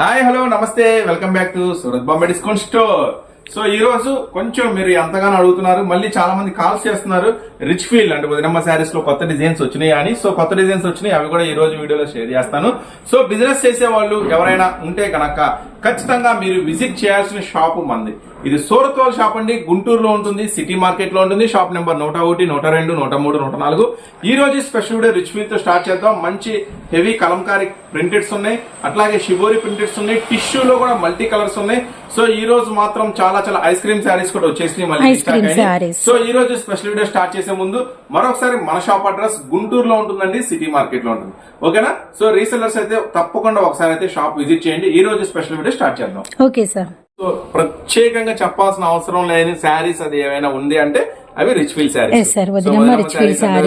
Hi hello namaste. Welcome back to Surat Bombay discount store. So ఈ రోజు కొంచెం మీరు ఎంతగానో అడుగుతున్నారు. మళ్ళీ చాలా మంది కాల్స్ చేస్తున్నారు. రిచ్ ఫీల్ అంటే వదినమ్మ శారీస్లో కొత్త డిజైన్స్ వచ్చినాయి అని. సో కొత్త డిజైన్స్ వచ్చినాయి. అవి కూడా ఈ రోజు వీడియోలో షేర్ చేస్తాను. సో బిజినెస్ చేసే వాళ్ళు ఎవరైనా ఉంటే కనుక ఖచ్చితంగా మీరు విజిట్ చేయాల్సిన షాప్ మంది. ఇది సూరత్ వాళ్ళ షాప్ అండి. గుంటూరులో ఉంటుంది సిటీ మార్కెట్లో ఉంటుంది. షాప్ నెంబర్ నూట ఒకటి నూట రెండు నూట మూడు నూట నాలుగు. ఈ రోజు స్పెషల్ వీడియో రిచ్తో స్టార్ట్ చేద్దాం. మంచి హెవీ కలంకారీ ప్రింటెడ్స్ ఉన్నాయి. అట్లాగే షిబోరి ప్రింటెడ్స్ ఉన్నాయి. టిష్యూలో కూడా మల్టీ కలర్స్ ఉన్నాయి. సో ఈ రోజు మాత్రం చాలా చాలా ఐస్ క్రీమ్ శారీస్ కూడా వచ్చేసినాయి మళ్ళీ. సో ఈ రోజు స్పెషల్ వీడియో స్టార్ట్ చేసే ముందు మరొకసారి మన షాప్ అడ్రస్ గుంటూరులో ఉంటుందండి సిటీ మార్కెట్లో ఉంటుంది. ఓకేనా? సో రీసెల్లర్స్ అయితే తప్పకుండా ఒకసారి అయితే షాప్ విజిట్ చేయండి. ఈ రోజు స్పెషల్ వీడియో స్టార్ట్ చేద్దాం. Okay sir. సో ప్రత్యేకంగా చెప్పాల్సిన అవసరం లేని శారీస్ అది ఏమైనా ఉంది అంటే అవి rich feel sarees.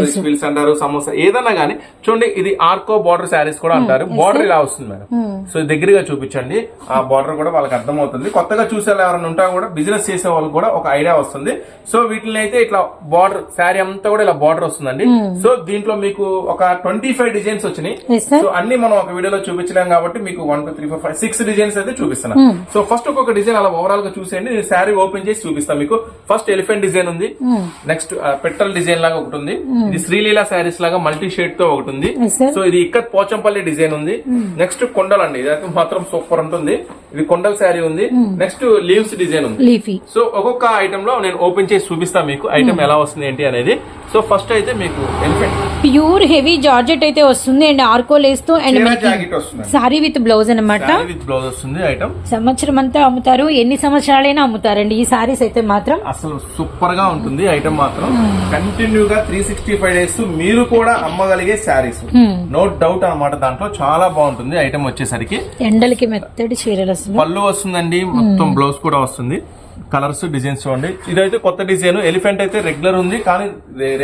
Rich feels అంటారు సమోసా ఏదన్నా గానీ. చూడండి ఇది ఆర్కో బార్డర్ శారీస్ కూడా అంటారు. బార్డర్ ఇలా వస్తుంది మేడం. సో దగ్గరగా చూపించండి. ఆ బార్డర్ కూడా వాళ్ళకి అర్థమవుతుంది. కొత్తగా చూసే ఎవరైనా ఉంటా కూడా బిజినెస్ చేసే వాళ్ళకి కూడా ఒక ఐడియా వస్తుంది. సో వీటిని అయితే ఇట్లా బార్డర్ శారీ అంతా కూడా ఇలా బార్డర్ వస్తుందండి. సో దీంట్లో మీకు ఒక ట్వంటీ ఫైవ్ డిజైన్స్ వచ్చినాయి. సో అన్ని మనం ఒక వీడియోలో చూపించలేం కాబట్టి మీకు one two three four five six designs అయితే చూపిస్తున్నాను సో ఫస్ట్ ఒక్కొక్క డిజైన్ అలా ఓవరాల్గా చూసేయండి. నేను శారీ ఓపెన్ చేసి చూపిస్తాను మీకు. ఫస్ట్ ఎలిఫెంట్ డిజైన్ ఉంది. నెక్స్ట్ పెట్రోల్ డిజైన్ లాగా ఒకటి ఉంది ఇది శ్రీలీల శారీస్ లాగా మల్టీ షేడ్తో ఒకటి ఉంది. సో ఇది ఇక్కత్ పోచంపల్లి డిజైన్ ఉంది. నెక్స్ట్ కొండలు అండి ఇదైతే మాత్రం సూపర్ ఉంటుంది. ఇది కొండల శారీ ఉంది. నెక్స్ట్ లీవ్స్ డిజైన్ ఉంది. లీఫీ సో ఒక్కొక్క ఐటమ్లో నేను ఓపెన్ చేసి చూపిస్తాను మీకు ఐటమ్ ఎలా వస్తుంది ఏంటి అనేది. సో ఫస్ట్ అయితే మీకు ఎలిఫెంట్. ప్యూర్ హెవీ జార్జెట్ అయితే వస్తుంది అండ్ ఆర్కో లేస్తో అండ్ సారీ విత్ బ్లౌజ్ అనమాట విత్ బ్లౌజ్ వస్తుంది ఐటమ్ సంవత్సరం అంతా అమ్ముతారు. ఎన్ని సంవత్సరాలైనా అమ్ముతారండి ఈ సారీస్ అయితే మాత్రం. అసలు సూపర్గా ఉంటుంది. ఐటమ్ మాత్రం కంటిన్యూ గా త్రీ సిక్స్టీ ఫైవ్ డేస్ మీరు కూడా అమ్మగలిగే శారీస్ నో డౌట్ అన్నమాట. దాంట్లో చాలా బాగుంటుంది. ఐటమ్ వచ్చేసరికి ఎండలకి మెత్తడి చీరలు పళ్ళు వస్తుందండి. మొత్తం బ్లౌజ్ కూడా వస్తుంది. కలర్స్ డిజైన్స్ చూడండి. ఇదైతే కొత్త డిజైన్ ఎలిఫెంట్ అయితే రెగ్యులర్ ఉంది. కానీ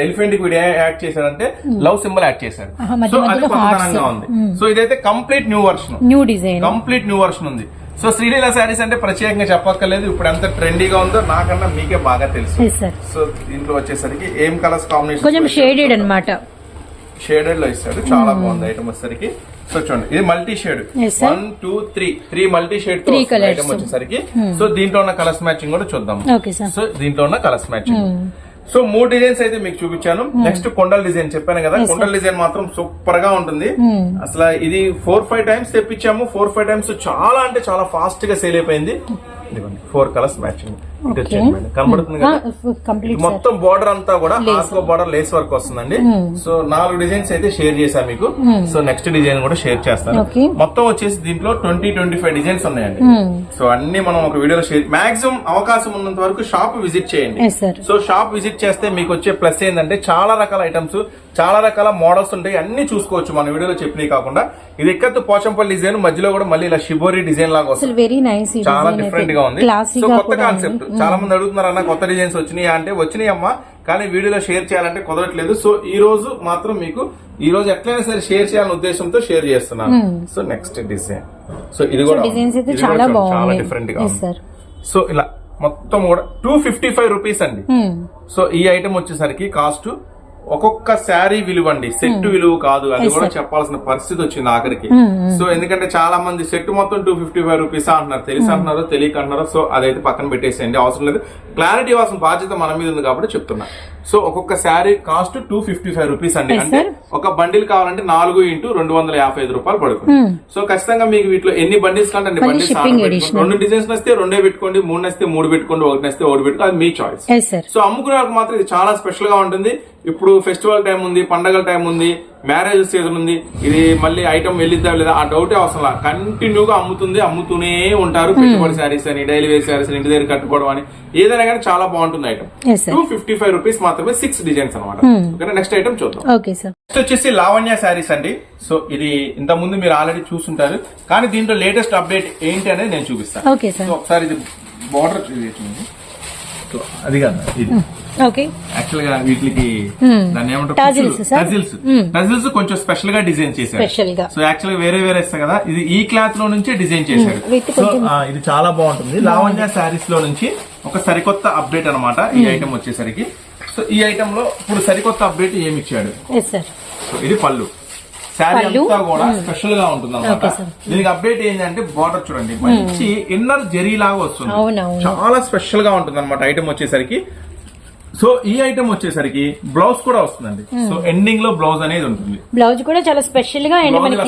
ఎలిఫెంట్కి యాడ్ చేశారంటే లవ్ సింబల్ యాడ్ చేశారు సో అది కొత్తదనంగా. ఉంది. సో ఇదైతే complete new version new design complete new version ఉంది. సో శ్రీలీల శారీస్ అంటే ప్రత్యేకంగా చెప్పక్కర్లేదు. ఇప్పుడు ఎంత ట్రెండీగా ఉందో నాకన్నా మీకే బాగా తెలుసు. సో దీంట్లో వచ్చేసరికి ఏం కలర్స్ కాంబినేషన్ కొంచెం షేడెడ్ అన్నమాట. షేడెడ్లో ఇస్తాడు. చాలా బాగుంది ఐటమ్ వచ్చేసరికి. సో చూడండి. ఇది multi shade. One two three three multi shade. Item వచ్చేసరికి. సో దీంట్లో ఉన్న కలర్స్ మ్యాచింగ్ కూడా చూద్దాం. సో దీంట్లో ఉన్న కలర్స్ మ్యాచింగ్ సో మూడు డిజైన్స్ అయితే మీకు చూపించాను. నెక్స్ట్ కొండల డిజైన్ చెప్పాను కదా. కొండల డిజైన్ మాత్రం సూపర్గా ఉంటుంది అసలు ఇది ఫోర్ ఫైవ్ టైమ్స్ తెప్పించాము. ఫోర్ ఫైవ్ టైమ్స్ చాలా అంటే చాలా ఫాస్ట్గా సేల్ అయిపోయింది. Four colours matching. కనబడుతుంది కంప్లీట్ సార్ మొత్తం బార్డర్ అంతా కూడా ఆస్కో బార్డర్ లేస్ వర్క్ వస్తుందండి. సో నాలుగు డిజైన్స్ అయితే షేర్ చేశాను మీకు. సో నెక్స్ట్ డిజైన్ కూడా షేర్ చేస్తాను. మొత్తం వచ్చేసి దీంట్లో ట్వంటీ ట్వంటీ ఫైవ్ డిజైన్స్ ఉన్నాయండి సో అన్ని మనం ఒక వీడియోలో షేర్ మాక్సిమం అవకాశం ఉన్నంత వరకు షాప్ విజిట్ చేయండి. సో షాప్ విజిట్ చేస్తే మీకు వచ్చే ప్లస్ ఏంటంటే చాలా రకాల ఐటమ్స్ చాలా రకాల మోడల్స్ ఉంటాయి. అన్ని చూసుకోవచ్చు. మన వీడియోలో చెప్పినవి కాకుండా ఇది ఎక్కత్తు పోచంపల్లి డిజైన్ మధ్యలో కూడా మళ్ళీ ఇలా షిబోరి డిజైన్ లాగా వస్తుంది. వెరీ నైస్ చాలా డిఫరెంట్గా ఉంది. సో కొత్త కాన్సెప్ట్ చాలా మంది అడుగుతున్నారు అన్న కొత్త డిజైన్స్ వచ్చినాయా? అంటే వచ్చినాయి అమ్మా కానీ వీడియోలో షేర్ చేయాలంటే కుదరట్లేదు. సో ఈ రోజు మాత్రం మీకు ఈ రోజు ఎట్లయినా సరే షేర్ చేయాలనే ఉద్దేశంతో షేర్ చేస్తున్నాను. సో నెక్స్ట్ డిజైన్ సో ఇది కూడా చాలా డిఫరెంట్గా సో ఇలా మొత్తం కూడా టూ ఫిఫ్టీ ఫైవ్ రూపీస్ అండి సో ఈ ఐటమ్ వచ్చేసరికి కాస్ట్ ఒక్కొక్క శారీ విలువ అండి సెట్ విలువ కాదు. అది కూడా చెప్పాల్సిన పరిస్థితి వచ్చింది ఆఖరికి. సో ఎందుకంటే చాలా మంది సెట్ మొత్తం టూ ఫిఫ్టీ ఫైవ్ రూపీస్ అంటున్నారు. తెలిసి అంటున్నారు తెలియక అంటున్నారు. సో అదైతే పక్కన పెట్టేసేయండి. అవసరం లేదు. క్లారిటీ ఇవ్వాల్సిన బాధ్యత మన మీద ఉంది కాబట్టి చెప్తున్నా. సో ఒక్కొక్క sari cost two fifty five rupees అండి అంటే. ఒక బండిల్ కావాలంటే నాలుగు ఇంటూ రెండు వందల యాభై ఐదు రూపాయలు పడుతుంది. సో ఖచ్చితంగా మీకు వీటిలో ఎన్ని బండిల్స్ కంటే అన్ని బండిల్స్. రెండు డిజైన్స్ నస్తే రెండే పెట్టుకోండి మూడు నస్తే మూడు పెట్టుకోండి ఒకటి నస్తే ఒకటి పెట్టుకోండి అది మీ చాయిస్ సో అమ్ముకునే వాళ్ళకి మాత్రం ఇది చాలా స్పెషల్గా ఉంటుంది. ఇప్పుడు ఫెస్టివల్ టైం ఉంది పండగల టైం ఉంది మ్యారేజ్ సీజన్ ఉంది. ఇది మళ్ళీ ఐటమ్ వెళ్ళిద్దా లేదా ఆ డౌటే అవసరం కంటిన్యూగా అమ్ముతుంది అమ్ముతూనే ఉంటారు. పెట్టుబడి శారీస్ అని డైలీ వేర్ శారీస్ అని ఇంటి దగ్గర కట్టుకోవడం అని. ఏదైనా కానీ చాలా బాగుంటుంది item two fifty five rupees మాత్రమే సిక్స్ డిజైన్స్ అనమాట నెక్స్ట్ ఐటమ్ చూద్దాం. నెక్స్ట్ వచ్చేసి లావణ్య శారీస్ అండి. సో ఇది ఇంత ముందు మీరు ఆల్రెడీ చూసుంటారు. కానీ దీంట్లో లేటెస్ట్ అప్డేట్ ఏంటి అనేది నేను చూపిస్తాను. ఒకసారి ఇది బార్డర్ అది కాదు ఇది. ఓకే యాక్చువల్గా వీటికి దాన్ని ఏమంటారు? టజిల్స్ టజిల్స్ కొంచెం స్పెషల్గా డిజైన్ చేశారు. సో యాక్చువల్గా వేరే వేరే ఇస్తాయి కదా. ఇది ఈ క్లాత్లో నుంచే డిజైన్ చేశారు. సో ఆ, ఇది చాలా బాగుంటుంది. లావణ్య శారీస్లో నుంచి ఒక సరికొత్త అప్డేట్ అన్నమాట ఈ ఐటమ్ వచ్చేసరికి. సో ఈ ఐటమ్లో ఇప్పుడు సరికొత్త అప్డేట్ ఏమి ఇచ్చాడు? సో ఇది పళ్ళు. శారీ? అంతా కూడా స్పెషల్గా ఉంటుంది అనమాట. దీనికి అప్డేట్ ఏంటంటే బార్డర్ చూడండి. మంచి ఇన్నర్ జెరీ లాగా వస్తుంది. చాలా స్పెషల్గా ఉంటుంది అనమాట ఐటమ్ వచ్చేసరికి. సో ఈ ఐటమ్ వచ్చేసరికి బ్లౌజ్ కూడా వస్తుందండి. సో ఎండింగ్లో బ్లౌజ్ అనేది ఉంటుంది. బ్లౌజ్ కూడా చాలా స్పెషల్గా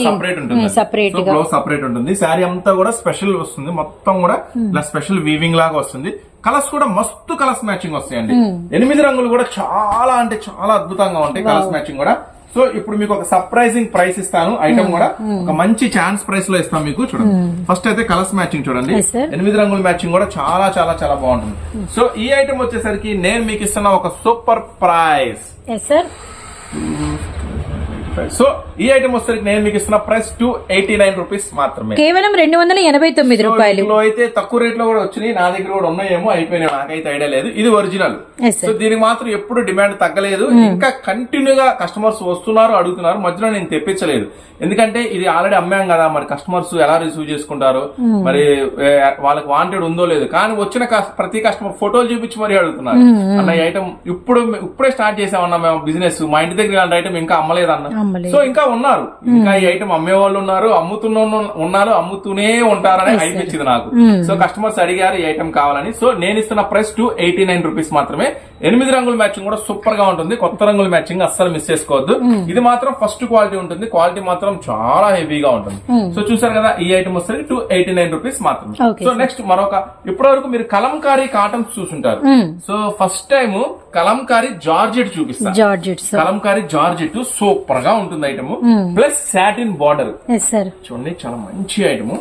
సపరేట్ ఉంటుంది సపరేట్ బ్లౌజ్ సపరేట్ ఉంటుంది. శారీ అంతా కూడా స్పెషల్ వస్తుంది. మొత్తం కూడా ఇలా స్పెషల్ వీవింగ్ లాగా వస్తుంది. కలర్స్ కూడా మస్తు కలర్స్ మ్యాచింగ్ వస్తాయండి. ఎనిమిది రంగులు కూడా చాలా అంటే చాలా అద్భుతంగా ఉంటాయి. కలర్స్ మ్యాచింగ్ కూడా. సో ఇప్పుడు మీకు ఒక సర్ప్రైజింగ్ ప్రైస్ ఇస్తాను. ఐటమ్ కూడా ఒక మంచి ఛాన్స్ ప్రైస్లో ఇస్తాను మీకు చూడండి. ఫస్ట్ అయితే కలర్స్ మ్యాచింగ్ చూడండి. ఎనిమిది రంగుల మ్యాచింగ్ కూడా చాలా చాలా చాలా బాగుంటుంది. సో ఈ ఐటమ్ వచ్చేసరికి నేను మీకు ఇస్తున్న ఒక సూపర్ ప్రైస్ సో ఈ ఐటమ్ వచ్చేసరికి నేను మీకు ఇస్తున్న price two eighty nine rupees మాత్రమే. కేవలం రెండు వందల ఎనభై తొమ్మిది రూపాయలు. అయితే తక్కువ రేట్లో కూడా వచ్చినాయి నా దగ్గర కూడా ఉన్నాయేమో అయిపోయినాయి. నాకైతే ఐడియా లేదు. ఇది ఒరిజినల్. సో దీనికి మాత్రం ఎప్పుడు డిమాండ్ తగ్గలేదు. ఇంకా కంటిన్యూగా కస్టమర్స్ వస్తున్నారు అడుగుతున్నారు. మధ్యలో నేను తెప్పించలేదు. ఎందుకంటే ఇది ఆల్రెడీ అమ్మాం కదా మరి కస్టమర్స్ ఎలా రిసీవ్ చేసుకుంటారు మరి ఏ, వాళ్ళకి వాంటెడ్ ఉందో లేదు. కానీ వచ్చిన ప్రతి కస్టమర్ ఫోటోలు చూపించి మరీ అడుగుతున్నారు. అన్న ఈ ఐటమ్ ఇప్పుడు ఇప్పుడే స్టార్ట్ చేసామన్నా మేము బిజినెస్ మా ఇంటి దగ్గర ఇలాంటి ఐటమ్ ఇంకా అమ్మలేదన్న. అమ్మలేదు. సో ఇంకా ఉన్నారు. ఇంకా ఈ ఐటమ్ అమ్మే వాళ్ళు ఉన్నారు అమ్ముతున్న ఉన్నారు అమ్ముతూనే ఉంటారని అనిపించింది నాకు. సో కస్టమర్స్ అడిగారు ఈ ఐటమ్ కావాలని. సో నేను ఇస్తున్న price two eighty nine rupees మాత్రమే. ఎనిమిది రంగుల మ్యాచింగ్ కూడా సూపర్గా ఉంటుంది. కొత్త రంగుల మ్యాచింగ్ అస్సలు మిస్ చేసుకోవద్దు. ఇది మాత్రం ఫస్ట్ క్వాలిటీ ఉంటుంది. క్వాలిటీ మాత్రం చాలా హెవీగా ఉంటుంది. సో చూసారు కదా ఈ ఐటమ్ వస్తే టూ ఎయిటీ నైన్ రూపీస్ మాత్రమే సో నెక్స్ట్ మరొక. ఇప్పటి వరకు మీరు కలంకారీ కాటన్స్ చూసుంటారు. So first time kalamkari georgette sir kalamkari georgette సూపర్గా ఉంటుంది ఐటమ్ ప్లస్ సాటిన్ బార్డర్ చూడండి చాలా మంచి ఐటమ్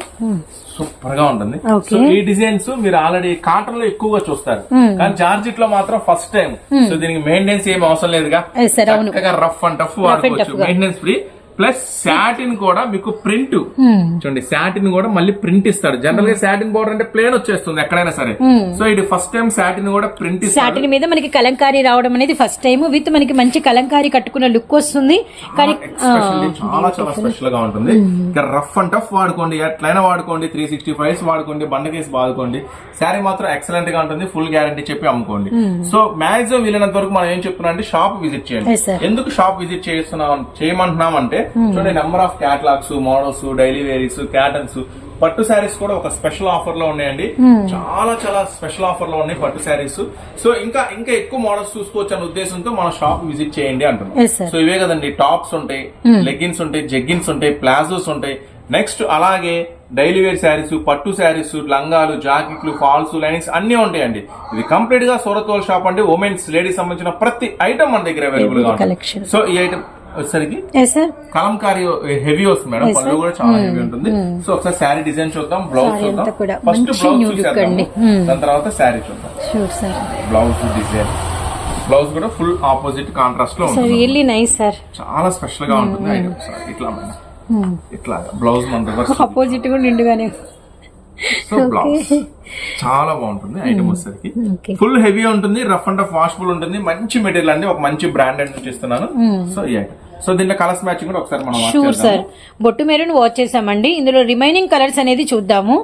సూపర్గా ఉంటుంది. సో ఈ డిజైన్స్ మీరు ఆల్రెడీ కాటన్లో ఎక్కువగా చూస్తారు. కానీ జార్జెట్లో మాత్రం ఫస్ట్ టైం సో దీనికి మెయింటెనెన్స్ ఏం అవసరం లేదుగా. రఫ్ అండ్ టఫ్ వాడుకోవచ్చు. గా. మెయింటెనెన్స్ ఫ్రీ ప్లస్ సాటిన్ కూడా మీకు ప్రింట్. చూడండి సాటిన్ కూడా మళ్ళీ ప్రింట్ ఇస్తాడు. జనరల్గా సాటిన్ బోర్డర్ అంటే ప్లేన్ వచ్చేస్తుంది ఎక్కడైనా సరే. సో ఇది ఫస్ట్ టైం సాటిన్ కూడా ప్రింట్ సాటిన్ మీద మనకి కలంకారీ రావడం అనేది ఫస్ట్ టైం విత్ మనకి మంచి కలంకారీ కట్టుకున్న లుక్ వస్తుంది. కానీ చాలా చాలా స్పెషల్గా ఉంటుంది. ఇంకా రఫ్ అండ్ టఫ్ వాడుకోండి. ఎట్లయినా వాడుకోండి. త్రీ సిక్స్టీ ఫైవ్స్ వాడుకోండి. బండకేసి వాడుకోండి శారీ మాత్రం ఎక్సలెంట్గా ఉంటుంది. ఫుల్ గ్యారంటీ చెప్పి అమ్ముకోండి. సో మాక్సిమం వీలైనంత వరకు మనం ఏం చెప్తున్నాం అంటే షాప్ విజిట్ చేయండి. ఎందుకు షాప్ విజిట్ చేస్తున్నాం చేయమంటున్నాం అంటే చూడండి number of catalogues models daily varies cottons పట్టు శారీస్ కూడా ఒక స్పెషల్ ఆఫర్లో ఉన్నాయండి. చాలా చాలా స్పెషల్ ఆఫర్లో ఉన్నాయి పట్టు శారీస్ సో ఇంకా ఇంకా ఎక్కువ మోడల్స్ చూసుకోవచ్చు అనే ఉద్దేశంతో మన షాప్ విజిట్ చేయండి అంటున్నాం. సో ఇవే కదండి టాప్స్ ఉంటాయి లెగ్గిన్స్ ఉంటాయి జెగ్గిన్స్ ఉంటాయి ప్లాజోస్ ఉంటాయి. నెక్స్ట్ అలాగే డైలీ వేర్ శారీస్ పట్టు శారీస్ లంగాలు జాకెట్లు ఫాల్స్ లైనింగ్స్ అన్ని ఉంటాయండి. ఇది కంప్లీట్గా సూరత్ షాప్ అంటే ఉమెన్స్ లేడీస్ సంబంధించిన ప్రతి ఐటమ్ మన దగ్గర అవైలబుల్గా సో ఈ ఐటమ్ వచ్చేసరికి కలంకారీ హెవీ వస్తుంది మేడం. పళ్ళు కూడా చాలా హెవీ ఉంటుంది. సో ఒకసారి శారీ డిజైన్ చూద్దాం బ్లౌజ్ చూద్దాం. ఫస్ట్ బ్లౌజ్ చూసేద్దాం. Hmm. దాని తర్వాత శారీ చూద్దాం. బ్లౌజ్ డిజైన్ బ్లౌజ్ కూడా ఫుల్ ఆపోజిట్ కాంట్రాస్ట్లో ఉంటుంది. నైస్ సార్ చాలా స్పెషల్గా ఉంటుంది. ఐటమ్ సార్ ఇట్లా మేడం. ఇట్లా బ్లౌజ్ మన ఆపోజిట్ కూడా నిండుగానే సో బ్లౌజ్. చాలా బాగుంటుంది ఐటమ్ వచ్చేసరికి. Okay. ఫుల్ హెవీ ఉంటుంది రఫ్ అండ్ టఫ్ వాషబుల్ ఉంటుంది. మంచి మెటీరియల్ అండి ఒక మంచి బ్రాండెడ్ నుంచి ఇస్తున్నాను. సో ఈ ఐటమ్ సో దీంట్లో కలర్స్ మ్యాచింగ్ కూడా ఒకసారి మనం watch షూర్. సార్ బొట్టు మెరూన్ వాచ్ చేసామండి ఇందులో రిమైనింగ్ కలర్స్ అనేది చూద్దాము.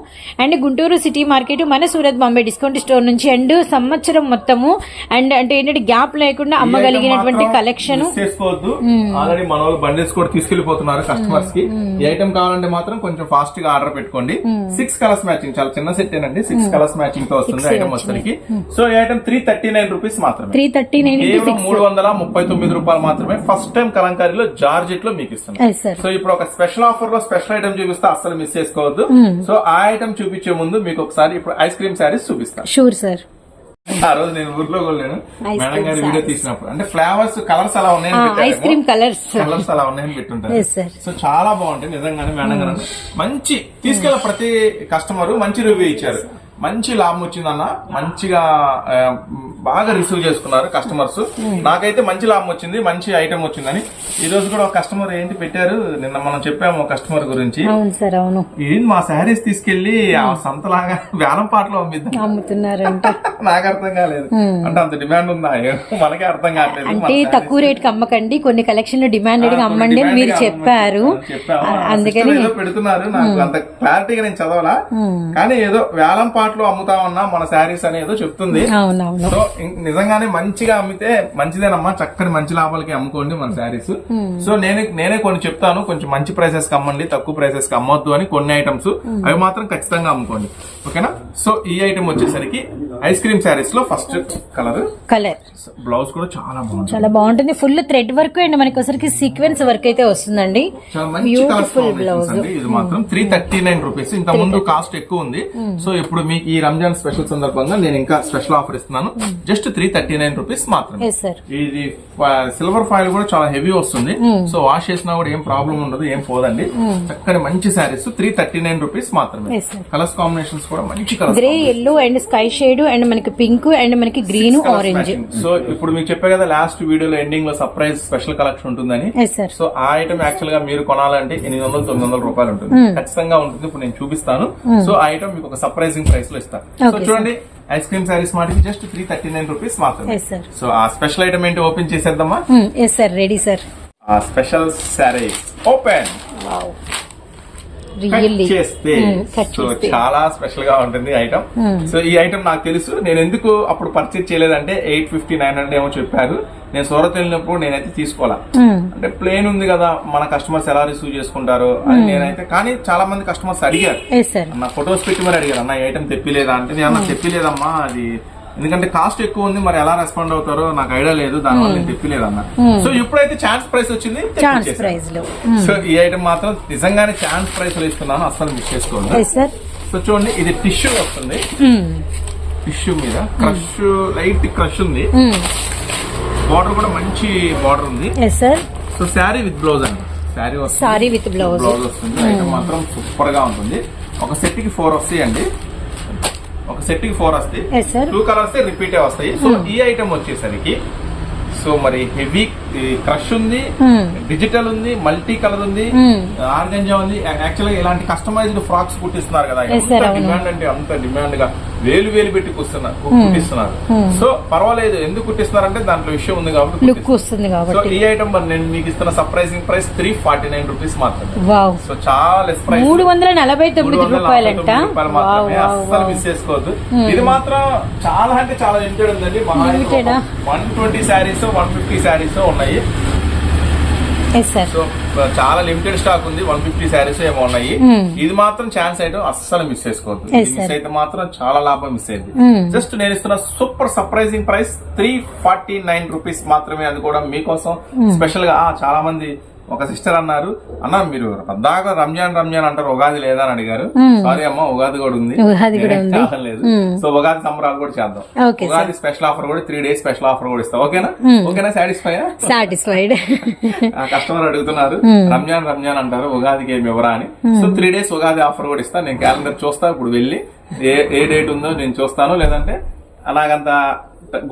అండ్ గుంటూరు సిటీ మార్కెట్ మన సూరత్ బాంబే డిస్కౌంట్ స్టోర్ నుంచి అండ్ సంవత్సరం మొత్తము. అండ్ అంటే ఏంటంటే గ్యాప్ లేకుండా అమ్మగలిగినటువంటి కలెక్షన్ చేసుకోవద్దు. ఆల్రెడీ మన వాళ్ళు బండిల్స్ కూడా తీసుకెళ్ళిపోతున్నారు కస్టమర్స్కి. ఈ ఐటమ్ కావాలంటే మాత్రం కొంచెం ఫాస్ట్గా ఆర్డర్ పెట్టుకోండి. సిక్స్ కలర్స్ మ్యాచింగ్ చాలా చిన్న సెట్ ఏనండి. సిక్స్ కలర్స్ మ్యాచింగ్తో వస్తుంది ఐటమ్ వచ్చేసరికి సో ఈ item three thirty nine rupees మాత్రమే త్రీ థర్టీ నైన్ మూడు వందల ముప్పై తొమ్మిది రూపాయలు మాత్రమే. ఫస్ట్ టైం కలంకారీలో జార్జెట్లో మీకు ఇస్తున్నాం. సో ఇప్పుడు ఒక స్పెషల్ ఆఫర్లో స్పెషల్ ఐటమ్ చూపిస్తే అస్సలు మిస్ చేసుకోవద్దు. సో ఆ ఐటమ్ చూపించే ముందు మీకు ఒకసారి ఇప్పుడు ఐస్ క్రీమ్ శారీస్ చూపిస్తాను. షూర్ సార్ ఆ రోజు నేను ఊర్లో వెళ్ళాను మేడం గారి వీడియో. తీసినప్పుడు. అంటే ఫ్లేవర్స్ కలర్స్ అలా ఉన్నాయని ఐస్. క్రీమ్ కలర్స్ కలర్స్ అలా ఉన్నాయని పెట్టుంటారు. సో చాలా బాగుంటాయి నిజంగానే మేడం గారు. అంటే మంచి తీసుకెళ్ళిన ప్రతి కస్టమర్ మంచి రివ్యూ ఇచ్చారు. మంచి లాభం వచ్చిందన్న మంచిగా బాగా రిసీవ్ చేసుకున్నారు కస్టమర్స్. నాకైతే మంచి లాభం వచ్చింది మంచి ఐటమ్ వచ్చిందని. ఈ రోజు కూడా ఒక కస్టమర్ ఏంటి పెట్టారు? నిన్న మనం చెప్పాము కస్టమర్ గురించి. ఏంటి మా శారీస్ తీసుకెళ్ళి ఆ సంతలాగా వేలం పాటలో అమ్మిద్దాం. అమ్ముతున్నారంట. నాకు అర్థం కాలేదు. అంటే అంత డిమాండ్ ఉందా? మనకే అర్థం అంటే sarees తక్కువ రేట్కి అమ్మకండి కొన్ని గా ఆ, అమ్మండి మీరు చెప్పారు. అందుకని ఏదో పెడుతున్నారు నాకు అంత క్లారిటీగా నేను చదవాలా. కానీ ఏదో వేలం పాట లో అమ్ముతామన్నా మన శారీస్ అనేదో చెప్తుంది. సో నిజంగానే మంచిగా అమ్మితే మంచిదేనమ్మా చక్కని మంచి లాభాలకి అమ్ముకోండి మన శారీస్. సో నేనే నేనే కొన్ని చెప్తాను కొంచెం మంచి ప్రైసెస్కి అమ్మండి తక్కువ ప్రైసెస్కి అమ్మొద్దు అని కొన్ని ఐటమ్స్. అవి మాత్రం ఖచ్చితంగా అమ్ముకోండి. ఓకేనా? సో ఈ ఐటమ్ వచ్చేసరికి ఐస్ క్రీమ్ శారీస్లో ఫస్ట్ కలర్. కలర్. బ్లౌజ్ కూడా చాలా బాగుంది చాలా బాగుంటుంది. ఫుల్ థ్రెడ్ వర్క్ అండ్ మనకి ఒకసారికి సీక్వెన్స్ వర్క్ అయితే వస్తుందండి. Beautiful blouse. ఇది మాత్రం త్రీ థర్టీ నైన్ రూపీస్ ఇంత ముందు కాస్ట్ ఎక్కువ ఉంది. సో ఇప్పుడు మీకు ఈ రంజాన్ స్పెషల్ సందర్భంగా నేను ఇంకా స్పెషల్ ఆఫర్ ఇస్తున్నాను. Just three thirty nine rupees మాత్రమే. ఇది సిల్వర్ ఫాయిల్ కూడా చాలా హెవీ వస్తుంది. సో వాష్ చేసినా కూడా ఏం ప్రాబ్లం ఉండదు ఏం పోదండి. చక్కని మంచి sarees three thirty nine rupees మాత్రమే. కలర్స్ కాంబినేషన్స్ కూడా మంచి colours grey yellow and sky shade and మనకి పింక్ అండ్ మనకి గ్రీన్ ఆరెంజ్ సో ఇప్పుడు మీకు చెప్పే కదా లాస్ట్ వీడియోలో ఎండింగ్లో సర్ప్రైజ్ స్పెషల్ కలెక్షన్ ఉంటుందని. సో ఆ ఐటమ్ యాక్చువల్గా మీరు కొనాలంటే ఎనిమిది వందలు తొమ్మిది వందల రూపాయలు ఉంటుంది. ఖచ్చితంగా ఉంటుంది. ఇప్పుడు నేను చూపిస్తాను. సో ఆ ఐటమ్ మీకు ఒక సర్ప్రైజింగ్ ప్రైస్ లో ఇస్తాను సో చూడండి ఐస్ క్రీమ్ సారీస్ మాటికి just three thirty nine rupees మాత్రమే. సో ఆ స్పెషల్ ఐటమ్ ఏంటి ఓపెన్ చేసేద్దామా? సార్ రెడీ సార్ ఆ స్పెషల్ సారీస్ ఓపెన్ చేస్తే. కట్ సో చాలా స్పెషల్గా ఉంటుంది ఐటమ్ సో ఈ ఐటమ్ నాకు తెలుసు. నేను ఎందుకు అప్పుడు పర్చేజ్ చేయలేదంటే ఎయిట్ ఫిఫ్టీ నైన్ హండ్రెడ్ ఏమో చెప్పారు. నేను సూరత్ వెళ్ళినప్పుడు నేనైతే తీసుకోవాలా. అంటే ప్లేన్ ఉంది కదా మన కస్టమర్స్ ఎలా రిసీవ్ చేసుకుంటారు అని నేనైతే కానీ చాలా మంది కస్టమర్స్ అడిగారు. అన్న ఫొటోస్ పెట్టి మరి అడిగారు. అన్న ఐటమ్ తెప్పిలేదా? అంటే నేను అన్న తెప్పిలేదమ్మా అది ఎందుకంటే కాస్ట్ ఎక్కువ ఉంది మరి ఎలా రెస్పాండ్ అవుతారో నాకు ఐడియా లేదు దానివల్ల నేను తెప్పిలేదన్న సో ఇప్పుడైతే ఛాన్స్ ప్రైస్ వచ్చింది ఛాన్స్ తెప్పించేశాను. ప్రైజ్లో. సో ఈ ఐటమ్ మాత్రం నిజంగానే ఛాన్స్ ప్రైస్లో ఇస్తున్నాను అస్సలు మిస్ చేసుకోండి సో చూడండి ఇది టిష్యూ వస్తుంది. టిష్యూ మీద క్రష్ లైట్ క్రష్ ఉంది. బార్డర్ కూడా మంచి బార్డర్ ఉంది. సో శారీ విత్ బ్లౌజ్ అండి. శారీ వస్తుంది. సారీ విత్ బ్లౌజ్ బ్లౌజ్ వస్తుంది. ఐటమ్ మాత్రం సూపర్గా ఉంటుంది. ఒక సెట్కి ఫోర్ వస్తాయండి. ఒక సెట్కి ఫోర్ వస్తాయి టూ కలర్స్ రిపీట్ వస్తాయి. సో ఈ ఐటమ్ వచ్చేసరికి సో మరి హెవీ క్రష్ ఉంది డిజిటల్ ఉంది మల్టీ కలర్ ఉంది ఆర్గంజా ఉంది. యాక్చువల్గా ఇలాంటి కస్టమైజ్డ్ ఫ్రాక్స్ కుట్టిస్తున్నారు కదా. డిమాండ్ అంటే అంత డిమాండ్గా వేలు వేలు పెట్టి కుస్తున్నారు కుట్టిస్తున్నారు. సో పర్వాలేదు. ఎందుకు కుట్టిస్తున్నారు అంటే దాంట్లో విషయం ఉంది కాబట్టి లుక్ కుట్టిస్తున్నారు. వస్తుంది సో కాబట్టి. ఈ ఐటమ్ మరి నేను మీకు ఇస్తున్న surprising price three forty nine rupees మాత్రమే సో చాలా లెస్ ప్రైస్ మూడు వందల నలభై తొమ్మిది రూపాయలంట. వావ్ వావ్ అస్సలు మిస్ చేసుకోవద్దు. ఇది మాత్రం చాలా అంటే చాలా లిమిటెడ్ ఉందండి? One twenty sarees one fifty sarees ఉన్నాయి సార్ సో చాలా లిమిటెడ్ స్టాక్ ఉంది వన్ ఫిఫ్టీ శారీస్ ఏమో ఉన్నాయి Hmm. ఇది మాత్రం ఛాన్స్ ఐటమ్ అస్సలు మిస్ చేసుకోవద్దు మిస్. అయితే మాత్రం చాలా లాభం మిస్ అయింది Hmm. జస్ట్ నేను ఇస్తున్న super surprising price three forty nine rupees మాత్రమే అది కూడా మీకోసం Hmm. స్పెషల్గా ఆ, చాలా మంది ఒక సిస్టర్ అన్నారు అన్న మీరు పద్దాక రంజాన్ రంజాన్ అంటారు ఉగాది లేదా? అని అడిగారు. సారీ అమ్మ ఉగాది కూడా ఉంది. Hmm. సో ఉగాది సంబరాలు కూడా చేద్దాం. ఉగాది స్పెషల్ ఆఫర్ కూడా త్రీ డేస్ స్పెషల్ ఆఫర్ కూడా ఇస్తాం. ఓకేనా. ఓకేనా? సాటిస్ఫై సాటిస్ఫైడ్ కస్టమర్ అడుగుతున్నారు రంజాన్ రంజాన్ అంటారు ఉగాదికి ఏమి ఇవ్వరా అని. So three days Ugadi offer కూడా ఇస్తాను. నేను క్యాలెండర్ చూస్తా ఇప్పుడు వెళ్ళి ఏ ఏ డేట్ ఉందో నేను చూస్తాను. లేదంటే నాకంత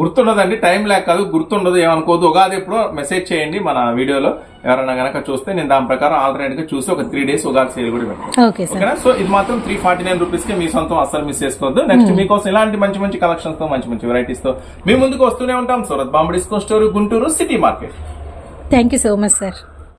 గుర్తుండదండి టైం లేక కాదు గుర్తుండదు ఏమనుకోవద్దు. ఉగాది ఎప్పుడో మెసేజ్ చేయండి మన వీడియోలో. ఎవరైనా గనక చూస్తే నేను దాని ప్రకారం ఆల్టర్నేట్గా చూసి ఒక త్రీ డేస్ ఉగాది సేల్ కూడా ఓకేనా? సో ఇది మాత్రం త్రీ ఫార్టీ నైన్ రూపీస్కి మీ సొంతం అస్సలు మిస్ చేసుకోవద్దు. నెక్స్ట్ మీకోసం ఇలాంటి మంచి మంచి కలెక్షన్స్తో మంచి మంచి వెరైటీస్తో మీ ముందుకు వస్తూనే ఉంటాం. Surat Bombay discount store Guntur city market. Thank you so much sir